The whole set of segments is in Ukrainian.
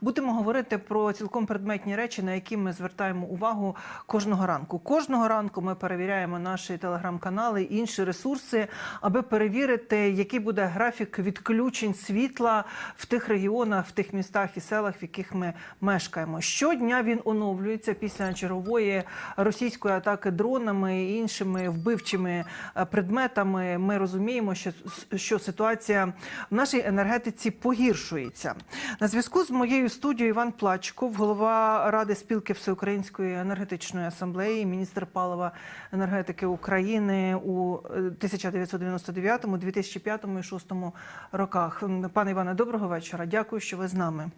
будемо говорити про цілком предметні речі, на які ми звертаємо увагу кожного ранку. Кожного ранку ми перевіряємо наші телеграм-канали, інші ресурси, аби перевірити, який буде графік відключень світла в тих регіонах, в тих містах і селах, в яких ми мешкаємо. Щодня він оновлюється після чергової російської атаки дронами і іншими вбивчими е, предметами. Ми розуміємо, що, що ситуація в нашій енергетиці погіршується. На зв'язку з моєю студією Іван Плачков, голова Ради спілки Всеукраїнської енергетичної асамблеї, міністр палива енергетики України у е, 1999, 2005 і 2006 роках. Пане Іване, доброго вечора. Дякую, що ви з нами.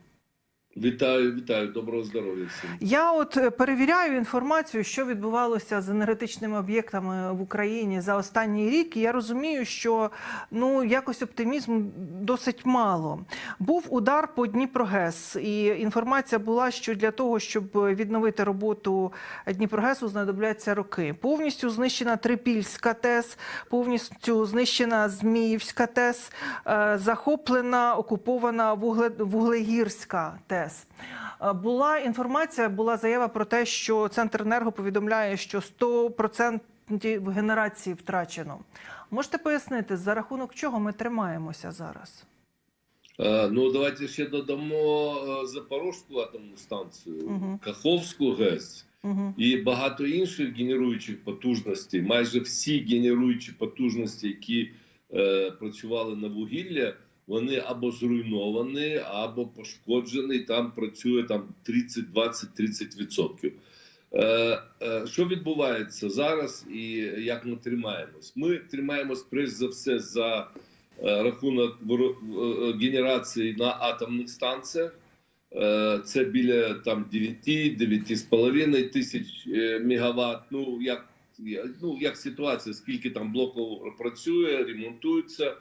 Вітаю, вітаю, доброго здоров'я всім. Я от е, перевіряю інформацію, що відбувалося з енергетичними об'єктами в Україні за останній рік. Я розумію, що ну якось оптимізму досить мало. Був удар по Дніпрогес, і інформація була, що для того, щоб відновити роботу Дніпрогесу, знадобляться роки. Повністю знищена Трипільська ТЕС, повністю знищена Зміївська ТЕС, е, захоплена окупована Вугле... Вуглегірська ТЕС. Е, Була інформація, була заява про те, що Центренерго повідомляє, що 100% генерації втрачено. Можете пояснити, за рахунок чого ми тримаємося зараз? Е, Ну, давайте ще додамо е, Запорожську атомну станцію, Мгм. Каховську ГЕС Угу. і багато інших генеруючих потужностей. Майже всі генеруючі потужності, які е, працювали на вугілля, вони або зруйновані, або пошкоджені. Там працює там 30, 20, 30 відсотків. Е, е, що відбувається зараз і як ми тримаємось? Ми тримаємось перш за все за е, рахунок генерації на атомних станціях. Це біля там 9-9,5 тисяч мегаватт. Ну як, ну як ситуація, скільки там блоків працює, ремонтується.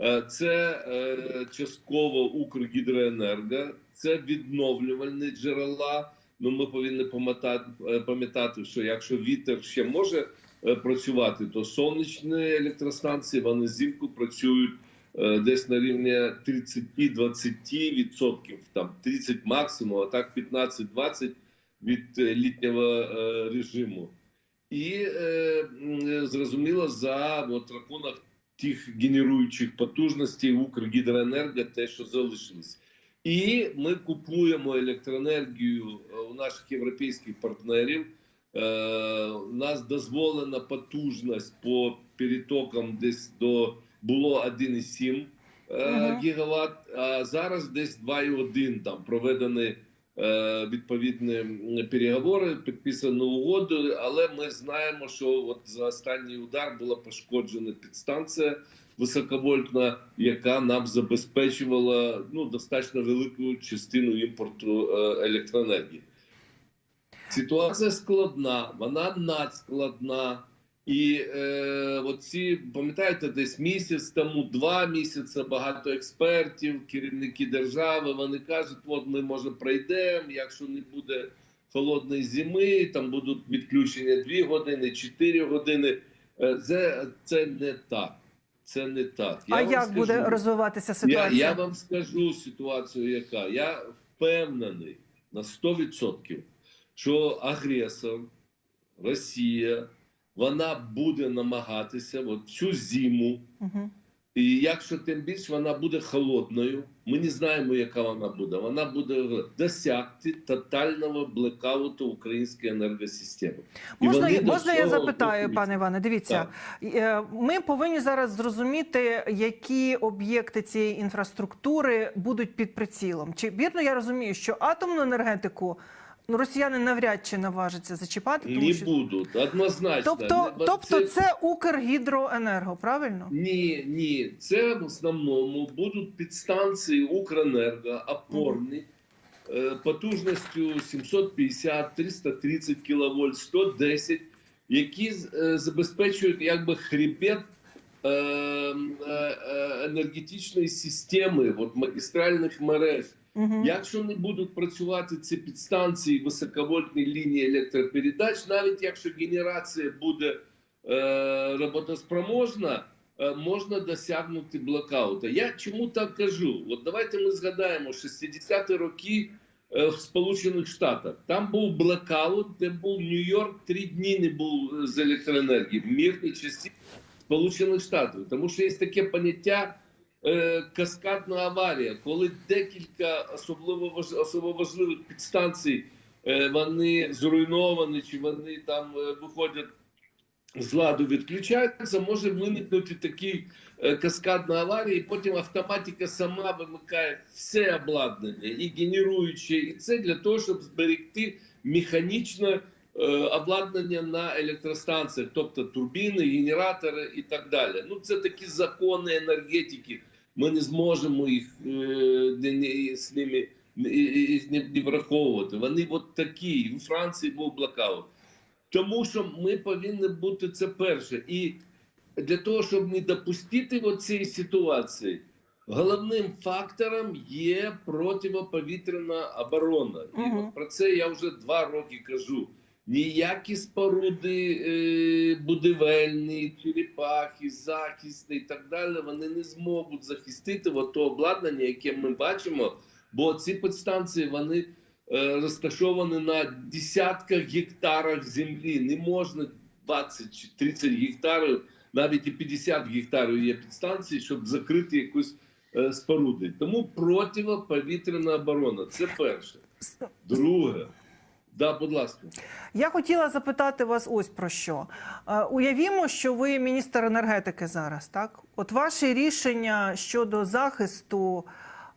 Е, Це е, частково Укргідроенерго, це відновлювальні джерела. Ну ми повинні пам'ятати, е, що якщо вітер ще може працювати, то сонячні електростанції вони взимку працюють десь на рівні 30-20 відсотків, там 30 максимум, а так 15-20 від літнього режиму. І зрозуміло за от, рахунок тих генеруючих потужностей Укргідроенерго, те, що залишилось. І ми купуємо електроенергію е, у наших європейських партнерів. Е, У нас дозволена потужність по перетокам десь до було 1,7 е, Мгм. гігаватт, а зараз десь 2,1 там проведені е, відповідні переговори, підписано угоду, але ми знаємо, що от за останній удар була пошкоджена підстанція високовольтна, яка нам забезпечувала ну, достатньо велику частину імпорту е, електроенергії. Ситуація складна, вона надскладна. І е, оці, пам'ятаєте, десь місяць тому, два місяці, багато експертів, керівники держави, вони кажуть, от ми може пройдемо, якщо не буде холодної зими, там будуть відключення 2 години, 4 години. Е, Це, це не так. Це не так. А як скажу, буде розвиватися я, я вам скажу ситуацію, яка я впевнений на 100%, що агресор, Росія, вона буде намагатися от всю зиму, Угу. і якщо тим більше вона буде холодною, ми не знаємо, яка вона буде. Вона буде досягти тотального блекауту української енергосистеми. Можна, до можна я запитаю, готуються. пане Іване? Дивіться, е, ми повинні зараз зрозуміти, які об'єкти цієї інфраструктури будуть під прицілом. Чи вірно я розумію, що атомну енергетику ну, росіяни навряд чи наважаться зачіпати, тому Не що будуть, однозначно. тобто, Не- тобто це- це Укргідроенерго, правильно? Ні, ні, це в основному будуть підстанції Укренерго, опорні, е, потужністю 750, 330 кВт, 110, які е, забезпечують якби хребет енергетичної системи, от магістральних мереж. Угу. Якщо не будуть працювати ці підстанції високовольтні лінії електропередач, навіть якщо генерація буде е, роботоспроможна, е, можна досягнути блокаута. Я чому так кажу? От давайте ми згадаємо 60-ті роки е, в Сполучених Штатах. Там був блекаут, де був Нью-Йорк, три дні не був е, з електроенергії в мирній частині Сполучених Штатів. Тому що є таке поняття е, каскадна аварія, коли декілька особливо важ- важливих підстанцій е, вони зруйновані, чи вони там е, виходять з ладу відключаються, може виникнути такий е, каскадна аварія, і потім автоматика сама вимикає все обладнання і генеруюче, і це для того, щоб зберегти механічне е, обладнання на електростанціях, тобто турбіни, генератори і так далі. Ну це такі закони енергетики. Ми не зможемо їх е, з ними не, їх не, враховувати. Вони от такі. У Франції був блокаут. Тому що ми повинні бути це перше. І для того, щоб не допустити цієї ситуації, головним фактором є протиповітряна оборона. І от про це я вже два роки кажу. Ніякі споруди е, будівельні, черепахи, захисти і так далі, вони не зможуть захистити от то обладнання, яке ми бачимо, бо ці підстанції вони е, розташовані на десятках гектарах землі. Не можна 20 чи 30 гектарів, навіть і 50 гектарів є підстанції, щоб закрити якусь е, споруди. Тому протиповітряна оборона. Це перше. Друге. Да, будь ласка. Я хотіла запитати вас ось про що. Е, Уявімо, що ви міністр енергетики зараз, так? От ваші рішення щодо захисту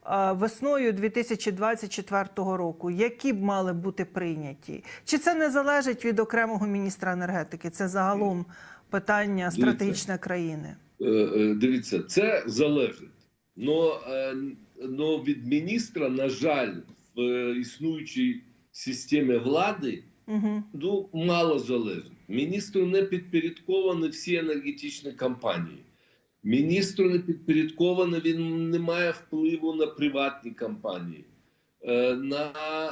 е, весною 2024 року, які б мали бути прийняті? Чи це не залежить від окремого міністра енергетики? Це загалом питання стратегічне країни. Е, Дивіться, це залежить. Но, но від міністра, на жаль, в існуючій системі влади Угу. ну, мало залежить. Міністру не підпорядковані всі енергетичні компанії. Міністру не підпорядкований, він не має впливу на приватні компанії, е, на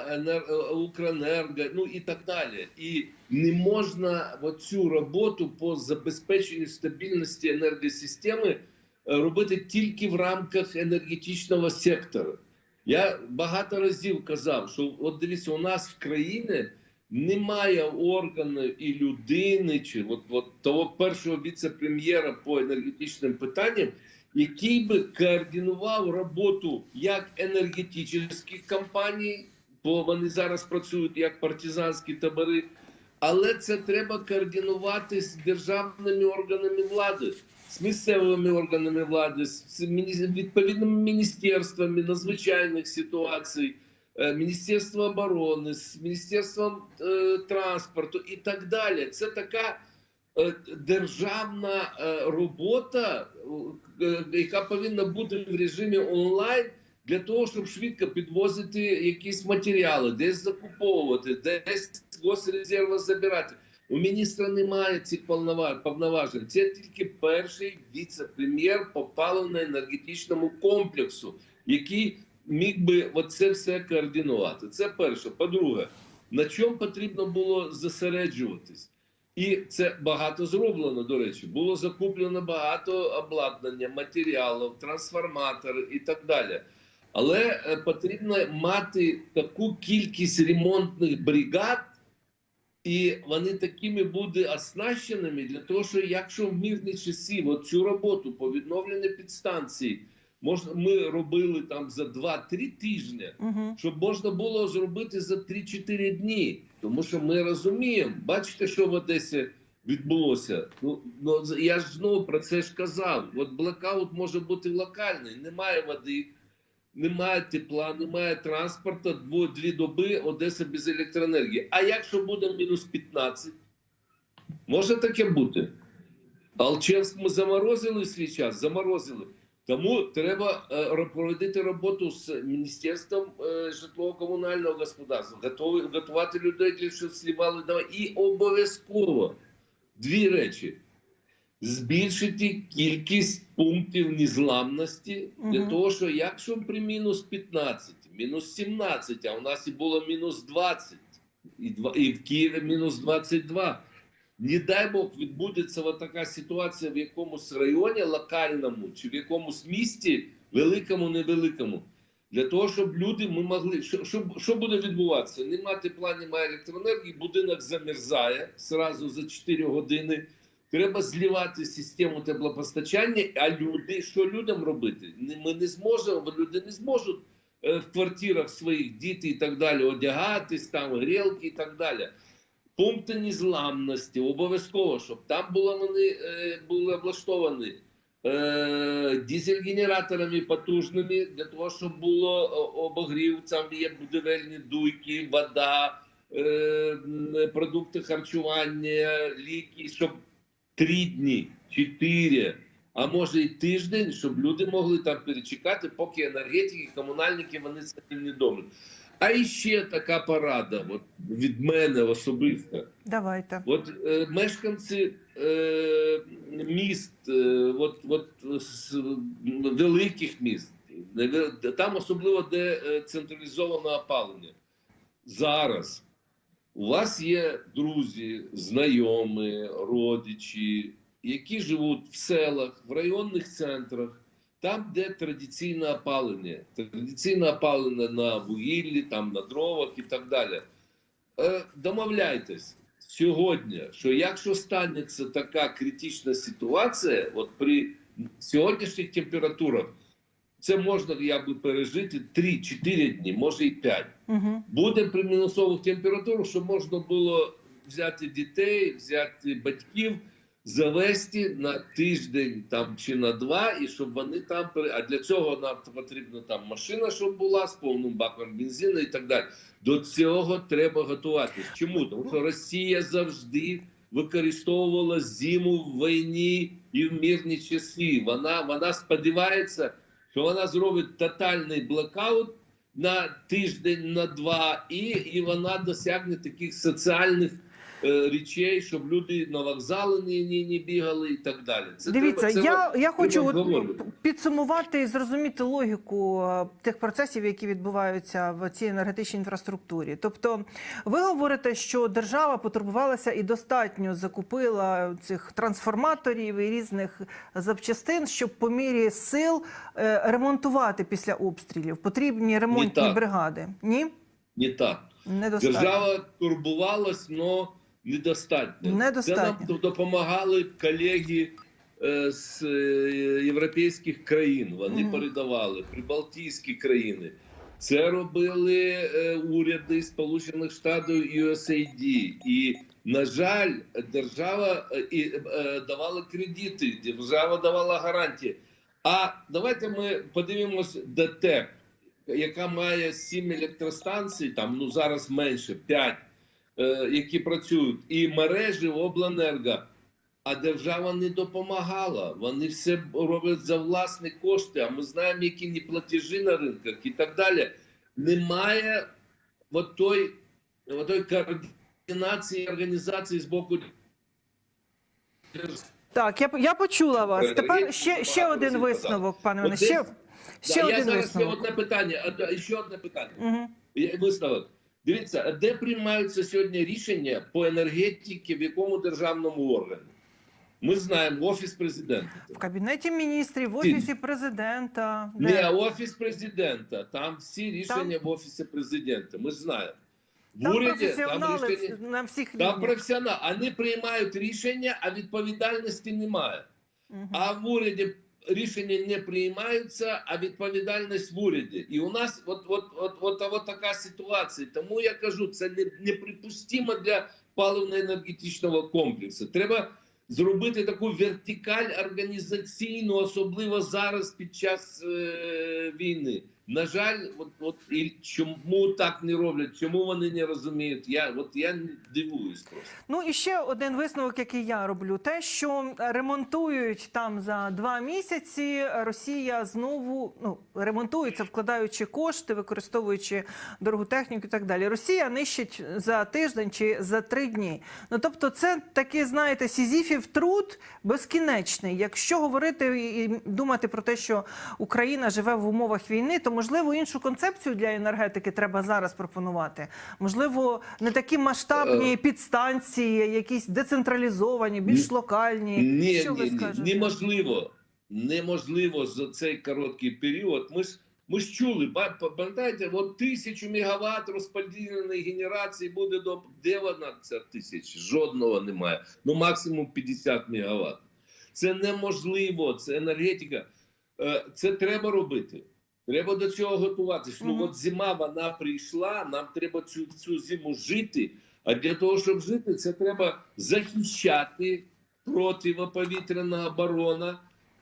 енер... е, Укренерго, ну і так далі. І не можна цю роботу по забезпеченню стабільності енергосистеми е, робити тільки в рамках енергетичного сектору. Я багато разів казав, що от дивіться, у нас в країні немає органу і людини, чи от, от того першого віце-прем'єра по енергетичним питанням, який би координував роботу як енергетичних компаній, бо вони зараз працюють як партизанські табори, але це треба координувати з державними органами влади, з місцевими органами влади, з відповідними міністерствами надзвичайних ситуацій. е, Міністерство оборони, з Міністерством е, транспорту і так далі. Це така е, державна робота, яка повинна бути в режимі онлайн для того, щоб швидко підвозити якісь матеріали, десь закуповувати, десь з госрезерву забирати. У міністра немає цих повноважень. Це тільки перший віце-прем'єр по паливно-енергетичному комплексу, який міг би оце все координувати. Це перше. По-друге, на чому потрібно було зосереджуватись? І це багато зроблено, до речі. Було закуплено багато обладнання, матеріалів, трансформатори і так далі. Але е, потрібно мати таку кількість ремонтних бригад, і вони такими будуть оснащеними для того, що якщо в мирні часи от цю роботу по відновленню підстанції можна, ми робили там за 2-3 тижні, Угу. щоб можна було зробити за 3-4 дні. Тому що ми розуміємо, бачите, що в Одесі відбулося. Ну, ну я ж знову про це ж казав. От блекаут може бути локальний, немає води, немає тепла, немає транспорту, дво- дві доби Одеса без електроенергії. А якщо буде мінус 15, може таке бути. Алчевськ ми заморозили свій час, заморозили. Тому треба е, проводити роботу з міністерством е, житлово-комунального господарства, готувати людей для щоб слівали. І обов'язково дві речі: збільшити кількість пунктів незламності для того, що якщо при мінус 15, мінус 17, а у нас і було мінус 20, і, два- і в Києві мінус 22. Не дай Бог відбудеться от така ситуація в якомусь районі локальному чи в якомусь місті, великому, невеликому. Для того, щоб люди ми могли. Що, що, що буде відбуватися? Нема тепла, немає електроенергії, будинок замерзає зразу за 4 години. Треба зливати систему теплопостачання, а люди, що людям робити? Ми не зможемо, люди не зможуть е, в квартирах своїх діти і так далі одягатись, там грілки і так далі. Пункти незламності обов'язково, щоб там були вони е, були облаштовані е, дизель-генераторами потужними для того, щоб було обогрів, там є будівельні дуйки, вода, продукти харчування, ліки, щоб три дні, чотири, а може і тиждень, щоб люди могли там перечекати, поки енергетики, комунальники вони це не добре. А ще така порада от, від мене особисто. Давайте. От е, мешканці е, міст, е, от, от, з великих міст, там особливо де е, централізоване опалення. Зараз у вас є друзі, знайомі, родичі, які живуть в селах, в районних центрах, там, де традиційне опалення, традиційне опалення на вугіллі, там на дровах і так далі. Е, домовляйтесь сьогодні, що якщо станеться така критична ситуація, от при сьогоднішніх температурах, це можна якби пережити 3-4 дні, може і 5. Угу. Буде при мінусових температурах, щоб можна було взяти дітей, взяти батьків, завести на тиждень там чи на два, і щоб вони там А для цього нам потрібна там машина, щоб була з повним баком бензину і так далі. До цього треба готуватись. Чому? Тому що Росія завжди використовувала зиму в війні і в мирні часи. Вона, вона сподівається, що вона зробить тотальний блокаут на тиждень, на два, і, і вона досягне таких соціальних речей, щоб люди на вокзали не, не, не бігали і так далі. Це Дивіться, треба, це я, я хочу от підсумувати і зрозуміти логіку е, тих процесів, які відбуваються в цій енергетичній інфраструктурі. Тобто, ви говорите, що держава потурбувалася і достатньо закупила цих трансформаторів і різних запчастин, щоб по мірі сил е, ремонтувати після обстрілів. Потрібні ремонтні бригади. Ні, не так. недостатньо. Держава турбувалась, але недостатньо. Недостатньо. Це нам допомагали колеги е, з е, європейських країн. Вони Мгм. передавали прибалтійські країни. Це робили е, уряди Сполучених Штатів і USAID. І, на жаль, держава і, давала кредити, держава давала гарантії. А давайте ми подивимось ДТЕК, яка має 7 електростанцій, там ну зараз менше 5, е, які працюють, і мережі обленерго. А держава не допомагала. Вони все роблять за власні кошти. А ми знаємо, які не платежі на ринках і так далі. Немає от той, от той координації організації з боку. Так, я, я почула вас. Е, Тепер ще, ще один висновок, пане Іване. Ще, ще Да, я один зараз висновок. одне питання. Ще одне питання. Угу. Висновок. Дивіться, де приймаються сьогодні рішення по енергетиці, в якому державному органі? Ми знаємо в офіс президента. В кабінеті міністрів, в офісі президента. Не Де? офіс президента. Там всі рішення в офісі президента. Ми знаємо. В Там уряді там професіонали рішення. на всіх Там професіонали. Вони приймають рішення, а відповідальності немає. Мгм. А в уряді рішення не приймаються, а відповідальність в уряді. І у нас от, от, от, от, от така ситуація. Тому я кажу, це не, неприпустимо для паливно-енергетичного комплексу. Треба зробити таку вертикаль організаційну, особливо зараз під час е, війни. На жаль, от, от і чому так не роблять, чому вони не розуміють? Я от я дивуюсь просто. Ну і ще один висновок, який я роблю: те, що ремонтують там за два місяці, Росія знову ну ремонтується, вкладаючи кошти, використовуючи дорогу техніку і так далі. Росія нищить за тиждень чи за три дні. Ну тобто, це такий, знаєте, сізіфів труд безкінечний. Якщо говорити і думати про те, що Україна живе в умовах війни, то можливо іншу концепцію для енергетики треба зараз пропонувати. Можливо, не такі масштабні Е. підстанції, якісь децентралізовані, більш локальні. Ні, що ви ні, ні, скажете? неможливо. Неможливо за цей короткий період. Ми ж Ми ж чули, пам'ятаєте, от тисячу мегаватт розподіленої генерації буде до де вона ця тисяча? Жодного немає. Ну максимум 50 мегаватт. Це неможливо, це енергетика. Е, Це треба робити. Треба до цього готуватися. Ну от зима вона прийшла, нам треба цю, цю зиму жити. А для того, щоб жити, це треба захищати противоповітряна оборона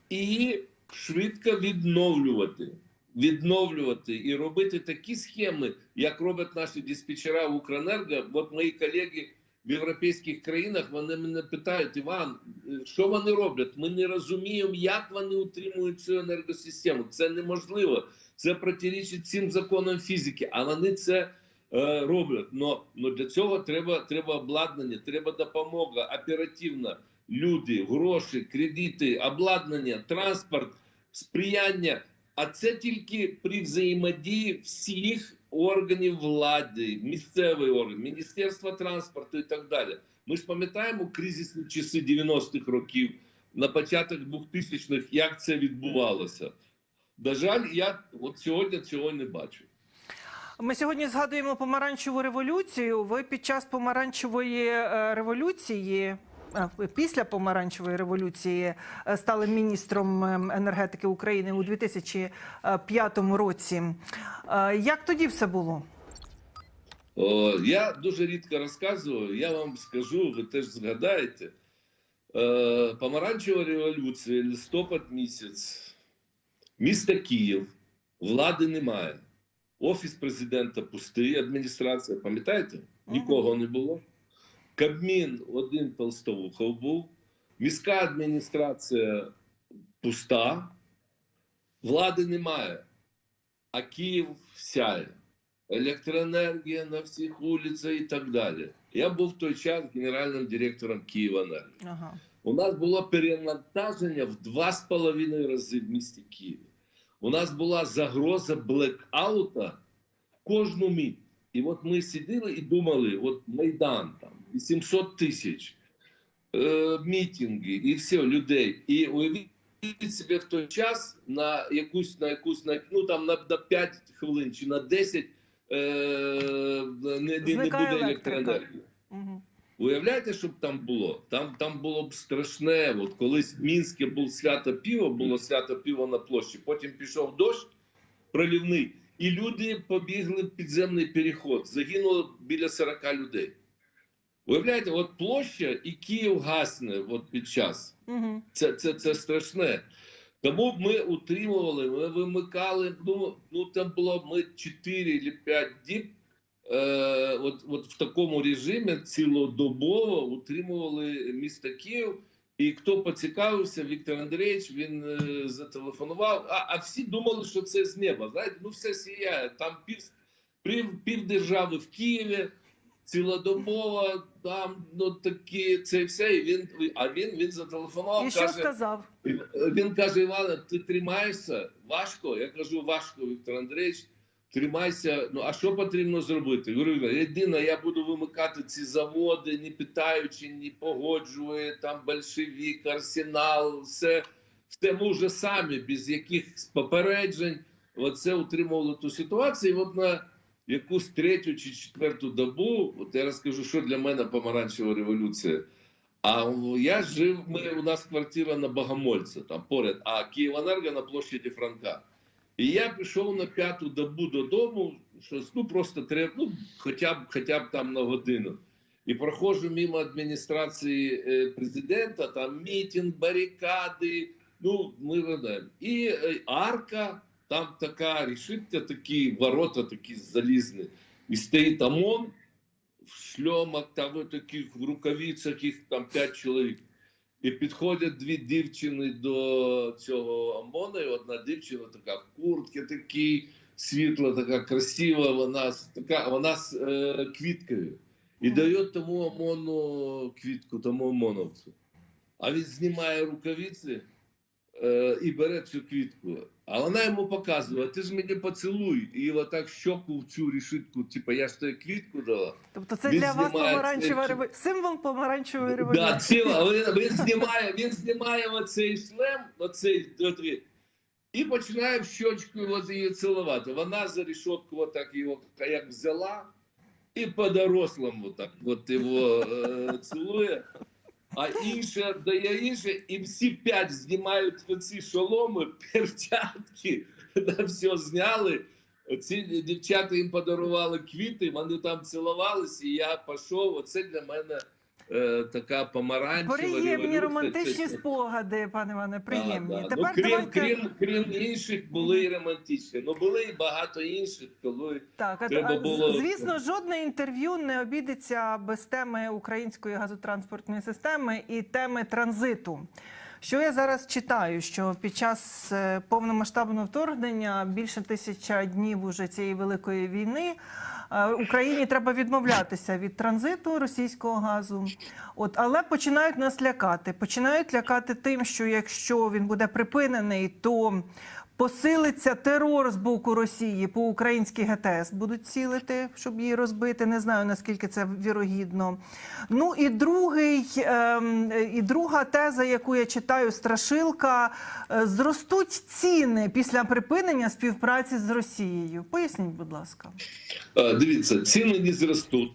і швидко відновлювати. Відновлювати і робити такі схеми, як роблять наші диспетчера в Укренерго. От мої колеги в європейських країнах вони мене питають: Іван, е, що вони роблять? Ми не розуміємо, як вони утримують цю енергосистему. Це неможливо. Це протирічить цим законам фізики, а вони це е, роблять. Но, но для цього треба, треба обладнання, треба допомога оперативна. Люди, гроші, кредити, обладнання, транспорт, сприяння. А це тільки при взаємодії всіх органів влади, місцевий орган, Міністерства транспорту і так далі. Ми ж пам'ятаємо кризисні часи 90-х років, на початок 2000-х, як це відбувалося. На жаль, я от сьогодні цього не бачу. Ми сьогодні згадуємо помаранчеву революцію. Ви під час помаранчевої е, революції. Після помаранчевої революції е, стали міністром ем, енергетики України у 2005 році. Е, Як тоді все було? О, я дуже рідко розказую, я вам скажу, ви теж згадаєте. Е, помаранчева революція, листопад місяць, місто Київ, влади немає. Офіс президента пустий, адміністрація, пам'ятаєте? Нікого не було. Кабмін один Толстовухов був, міська адміністрація пуста, влади немає, а Київ сяє електроенергія на всіх вулицях і так далі. Я був в той час генеральним директором Київенерго. Ага. У нас було перенавантаження в два з половиною рази в місті Києві. У нас була загроза блекаута кожну мить. І от ми сиділи і думали: от Майдан там 800 тисяч е, мітинги і все людей. І уявіть собі в той час на якусь на якусь на ну там на, на 5 хвилин чи на 10 е, не, не, не буде електроенергії. Угу. Уявляєте, що б там було? Там, там було б страшне. От колись в Мінське був свято піво, було свято піво на площі. Потім пішов дощ проливний, і люди побігли в підземний переход. Загинуло біля 40 людей. Уявляєте, от площа і Київ гасне от під час. Угу. Це, це, це страшне. Тому ми утримували, ми вимикали. Ну, ну там було ми 4 чи 5 діб. Е, от, от в такому режимі цілодобово утримували місто Київ. І хто поцікавився, Віктор Андрійович, він е, зателефонував. А, а всі думали, що це з неба. Знаєте, ну все сіяє. Там пів, пів, пів держави в Києві, цілодобово, там ну такі це все. І він, а він, він зателефонував. І що каже, сказав? він каже: Іване, ти тримаєшся? Важко. Я кажу, важко, Віктор Андрійович. Тримайся. Ну а що потрібно зробити? Говорю, єдине, я буду вимикати ці заводи, не питаючи, не погоджує там большевик, арсенал, все, все ми вже самі, без якихось попереджень. Оце утримували ту ситуацію. І от на якусь третю чи четверту добу, от я розкажу, що для мене помаранчева революція. А я жив, ми, у нас квартира на Богомольця, там поряд, а Київенерго на площаді Франка. І я пішов на п'яту добу додому, щось, ну просто треба, ну, хоча б, хоча б там на годину. І проходжу мимо адміністрації е, президента, там мітинг, барикади, ну, ми ведемо. І е, арка, там така рішитка, такі ворота такі залізні. І стоїть ОМОН в шльомах, там таких в рукавицях, їх там п'ять чоловік. І підходять дві дівчини до цього ОМОНа, і одна дівчина така в куртці такі світла, така красива, вона така, вона з е, квіткою. І дає тому ОМОНу квітку, тому ОМОНовцю. А він знімає рукавиці е, і бере цю квітку. А вона йому показує, ти ж мені поцілуй. І отак щоку в цю рішитку, типу, я ж тобі квітку дала. Тобто це Він для вас помаранчева революція. Символ помаранчевої революції. ціла, він, він знімає, він знімає оцей шлем, оцей, і починає в щочку її цілувати. Вона за решетку от так його як взяла і по дорослому так от його е, цілує. А інше дає інше, і всі п'ять знімають оці шоломи, перчатки, на все зняли. Ці дівчата їм подарували квіти, вони там цілувалися, і я пішов. Оце для мене е, така помаранчева. Приємні романтичні спогади, пане Іване, приємні. Да, да. Тепер ну, крім, давайте... крім, крім інших, були і романтичні. Ну були і багато інших, коли Так, Треба а, було- звісно, жодне інтерв'ю не обійдеться без теми української газотранспортної системи і теми транзиту. Що я зараз читаю? Що під час е, повномасштабного вторгнення більше тисяча днів уже цієї великої війни Україні треба відмовлятися від транзиту російського газу. От, але починають нас лякати. Починають лякати тим, що якщо він буде припинений, то посилиться терор з боку Росії по українській ГТС. Будуть цілити, щоб її розбити. Не знаю наскільки це вірогідно. Ну і другий, ем, і друга теза, яку я читаю, страшилка: е, зростуть ціни після припинення співпраці з Росією. Поясніть, будь ласка. е, дивіться, ціни не зростуть.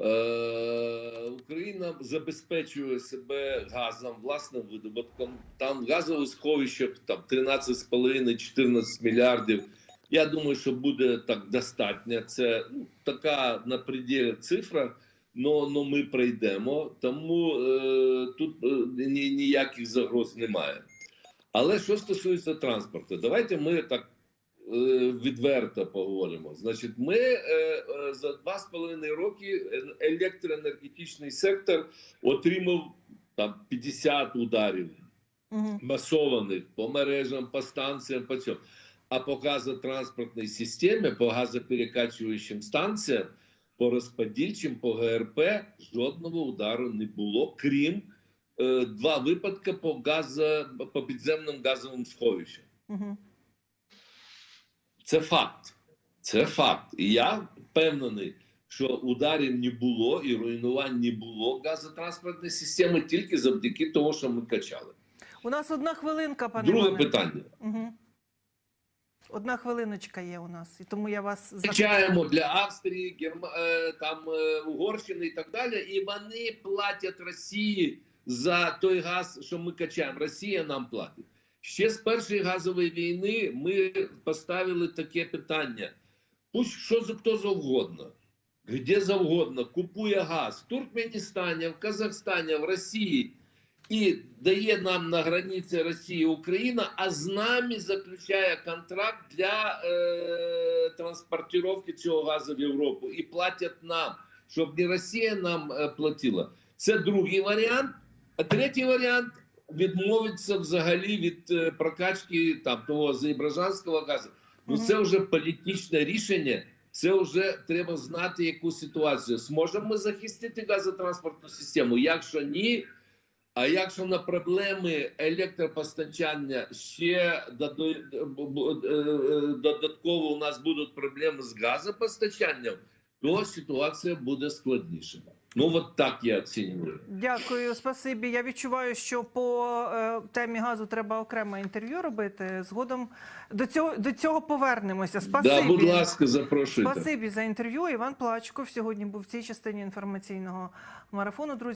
Е, Україна забезпечує себе газом, власним видобутком. Там газове сховище там 13,5-14 мільярдів. Я думаю, що буде так достатньо. Це ну, така на пределі цифра. Но, но ми пройдемо, тому е, тут е, ні, ніяких загроз немає. Але що стосується транспорту, давайте ми так відверто поговоримо. Значить, ми е, е, за два з половиною роки е- електроенергетичний сектор отримав там 50 ударів Угу. масованих по мережам, по станціям, по цьому. А по газотранспортній системі, по газоперекачуючим станціям, по розподільчим, по ГРП жодного удару не було, крім е, два випадки по газо, по підземним газовим сховищам. Угу. Це факт. Це факт. І я впевнений, що ударів не було і руйнувань не було газотранспортної системи тільки завдяки тому, що ми качали. У нас одна хвилинка, пане Друге Іване. питання. Угу. Одна хвилиночка є у нас, і тому я вас Качаємо для Австрії, Герм... е, там е, Угорщини і так далі. І вони платять Росії за той газ, що ми качаємо. Росія нам платить. Ще з першої газової війни ми поставили таке питання: пусть що хто завгодно, де завгодно купує газ в Туркменістані, в Казахстані, в Росії. І дає нам на границі Росії Україна, а з нами заключає контракт для е, транспортировки цього газу в Європу і платять нам, щоб не Росія нам е, платила. Це другий варіант. А третій варіант відмовитися взагалі від е, прокачки там того азербайджанського газу. Ну це вже політичне рішення. Це вже треба знати яку ситуацію. Зможемо ми захистити газотранспортну систему? Якщо ні, а якщо на проблеми електропостачання ще е, е, додатково у нас будуть проблеми з газопостачанням, то ситуація буде складніша. Ну от так я оцінюю. Дякую, спасибі. Я відчуваю, що по е, темі газу треба окреме інтерв'ю робити. Згодом до цього до цього повернемося. Спасибі. Да, будь ласка, запрошуйте. Спасибі за інтерв'ю. Іван Плачков сьогодні був в цій частині інформаційного марафону. Друзі.